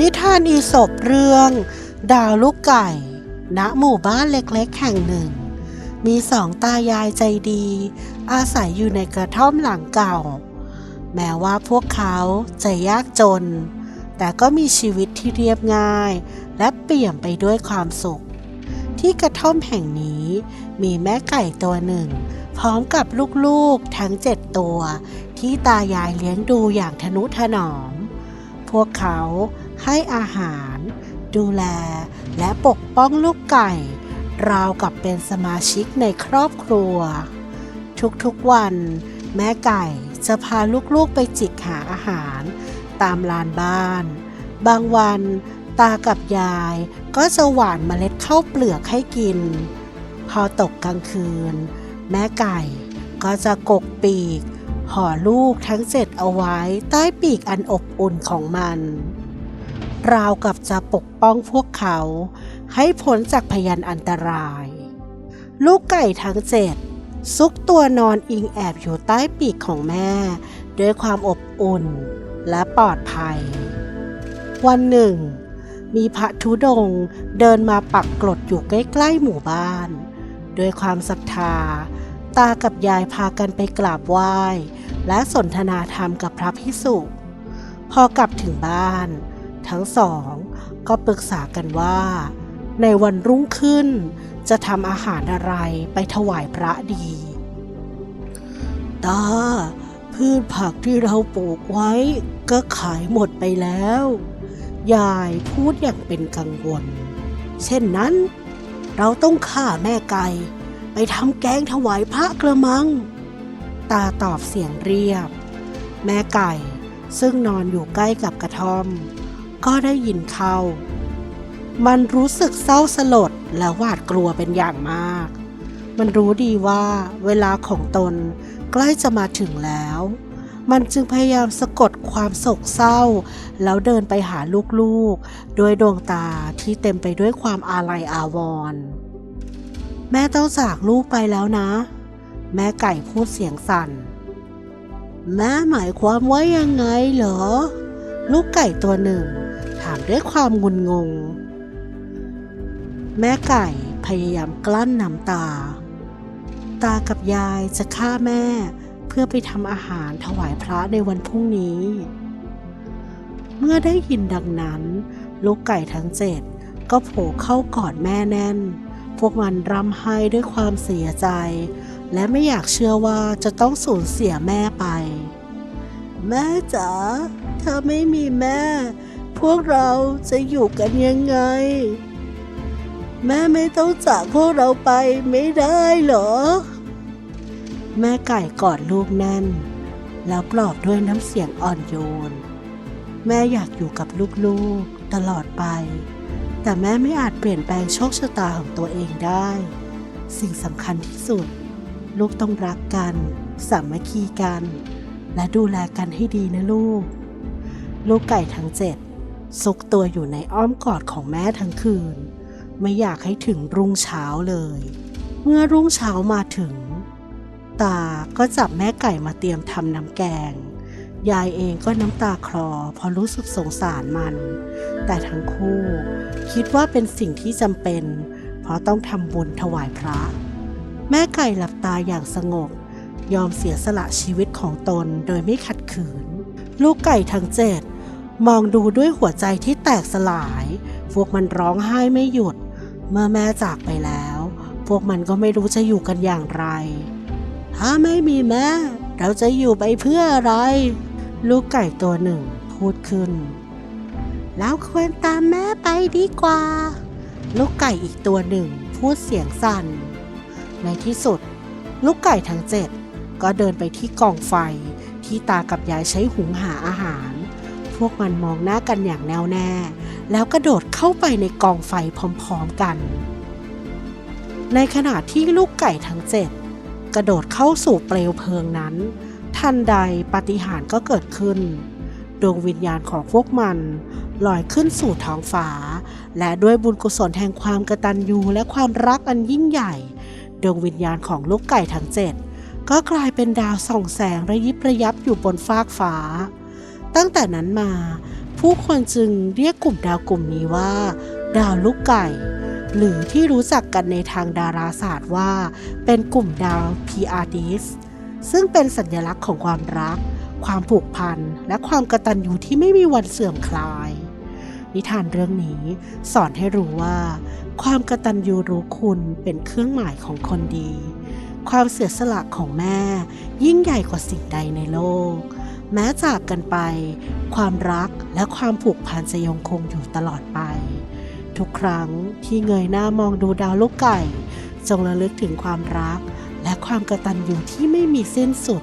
นิทานอีสบเรื่อง ดาวลูกไก่ ณ หมู่บ้านเล็กๆ แห่งหนึ่ง มีสองตายายใจดี อาศัยอยู่ในกระท่อมหลังเก่า แม้ว่าพวกเขาจะยากจน แต่ก็มีชีวิตที่เรียบง่าย และเปี่ยมไปด้วยความสุข ที่กระท่อมแห่งนี้มีแม่ไก่ตัวหนึ่ง พร้อมกับลูกๆทั้งเจ็ดตัว ที่ตายายเลี้ยงดูอย่างทนุถนอม พวกเขา ให้อาหาร ดูแล และปกป้องลูกไก่ ราวกับเป็นสมาชิกในครอบครัว ทุกๆวัน แม่ไก่จะพาลูกๆไปจิกหาอาหาร ตามลานบ้าน บางวันตากับยายก็จะหว่านเมล็ดข้าวเปลือกให้กิน พอตกกลางคืน แม่ไก่ก็จะกกปีกห่อลูกทั้งเจ็ดเอาไว้ใต้ปีกอันอบอุ่นของมัน ราวกับจะปกป้องพวกเขา ให้พ้นจากพยันอันตราย ลูกไก่ทั้งเจ็ดซุกตัวนอนอิงแอบอยู่ใต้ปีกของแม่ ด้วยความอบอุ่นและปลอดภัย วันหนึ่ง มีพระธุดงเดินมาปักกรดอยู่ใกล้ๆหมู่บ้าน ด้วยความศรัทธา ตากับยายพากันไปกราบไหว้ และสนทนาธรรมกับพระพิสุพอกลับถึงบ้าน ทั้งสองก็ปรึกษากันว่า ในวันรุ่งขึ้นจะทำอาหารอะไรไปถวายพระดี ตา พืชผักที่เราปลูกไว้ก็ขายหมดไปแล้ว ยายพูดอย่างเป็นกังวล เช่นนั้น เราต้องฆ่าแม่ไก่ ไปทำแกงถวายพระกระมัง ตาตอบเสียงเรียบ แม่ไก่ซึ่งนอนอยู่ใกล้กับกระท่อม ก็ได้ยินเข้า มันรู้สึกเศร้าสลดและหวาดกลัวเป็นอย่างมาก มันรู้ดีว่าเวลาของตนใกล้จะมาถึงแล้ว มันจึงพยายามสะกดความโศกเศร้า แล้วเดินไปหาลูกๆ ด้วยดวงตาที่เต็มไปด้วยความอาลัยอาวรณ์แม่ต้องจากลูกไปแล้วนะ แม่ไก่พูดเสียงสั่น แม่หมายความว่ายังไงเหรอ ลูกไก่ตัวหนึ่ง ถามด้วยความงุนงง แม่ไก่พยายามกลั้นน้ำตา ตากับยายจะฆ่าแม่เพื่อไปทำอาหารถวายพระในวันพรุ่งนี้ เมื่อได้ยินดังนั้นลูกไก่ทั้งเจ็ดก็โผล่เข้ากอดแม่แน่น พวกมันร่ำไห้ด้วยความเสียใจ และไม่อยากเชื่อว่าจะต้องสูญเสียแม่ไป แม่จ๋าถ้าไม่มีแม่ พวกเราจะอยู่กันยังไง แม่ไม่ต้องจากพวกเราไปไม่ได้เหรอ แม่ไก่กอดลูกแน่น แล้วปลอบด้วยน้ำเสียงอ่อนโยน แม่อยากอยู่กับลูกๆตลอดไป แต่แม่ไม่อาจเปลี่ยนแปลงโชคชะตาของตัวเองได้ สิ่งสำคัญที่สุด ลูกต้องรักกัน สามัคคีกัน และดูแลกันให้ดีนะลูกลูกไก่ทั้งเจ็ด ซุกตัวอยู่ในอ้อมกอดของแม่ทั้งคืน ไม่อยากให้ถึงรุ่งเช้าเลย เมื่อรุ่งเช้ามาถึง ตาก็จับแม่ไก่มาเตรียมทำน้ำแกง ยายเองก็น้ำตาคลอเพราะรู้สึกสงสารมัน แต่ทั้งคู่คิดว่าเป็นสิ่งที่จำเป็น เพราะต้องทำบุญถวายพระ แม่ไก่หลับตาอย่างสงบ ยอมเสียสละชีวิตของตนโดยไม่ขัดขืน ลูกไก่ทั้งเจ็ด มองดูด้วยหัวใจที่แตกสลาย พวกมันร้องไห้ไม่หยุด เมื่อแม่จากไปแล้ว พวกมันก็ไม่รู้จะอยู่กันอย่างไร ถ้าไม่มีแม่ เราจะอยู่ไปเพื่ออะไร ลูกไก่ตัวหนึ่งพูดขึ้น แล้วควรตามแม่ไปดีกว่า ลูกไก่อีกตัวหนึ่งพูดเสียงสั่น ในที่สุด ลูกไก่ทั้งเจ็ดก็เดินไปที่กองไฟที่ตากับยายใช้หุงหาอาหาร วกมันมองหน้ากันอย่างแน่วแน่ แล้วกระโดดเข้าไปในกองไฟพร้อมๆกัน ในขณะที่ลูกไก่ทั้งเจ็ดกระโดดเข้าสู่เปลวเพลิงนั้น ทันใดปาฏิหาริย์ก็เกิดขึ้น ดวงวิญญาณของพวกมันลอยขึ้นสู่ท้องฟ้า และด้วยบุญกุศลแห่งความกตัญญูและความรักอันยิ่งใหญ่ ดวงวิญญาณของลูกไก่ทั้งเจ็ดก็กลายเป็นดาวส่องแสงระยิบระยับอยู่บนฟากฟ้า ตั้งแต่นั้นมา ผู้คนจึงเรียกกลุ่มดาวกลุ่มนี้ว่า ดาวลูกไก่ หรือที่รู้จักกันในทางดาราศาสตร์ว่า เป็นกลุ่มดาว PRDs ซึ่งเป็นสัญลักษณ์ของความรัก ความผูกพัน และความกระตัญญูที่ไม่มีวันเสื่อมคลาย นิทานเรื่องนี้ สอนให้รู้ว่า ความกระตัญญูรู้คุณเป็นเครื่องหมายของคนดี ความเสียสละของแม่ ยิ่งใหญ่กว่าสิ่งใดในโลก แม้จากกันไป ความรักและความผูกพันจะยังคงอยู่ตลอดไป ทุกครั้งที่เงยหน้ามองดูดาวลูกไก่ จงระลึกถึงความรักและความกระตันอยู่ที่ไม่มีสิ้นสุด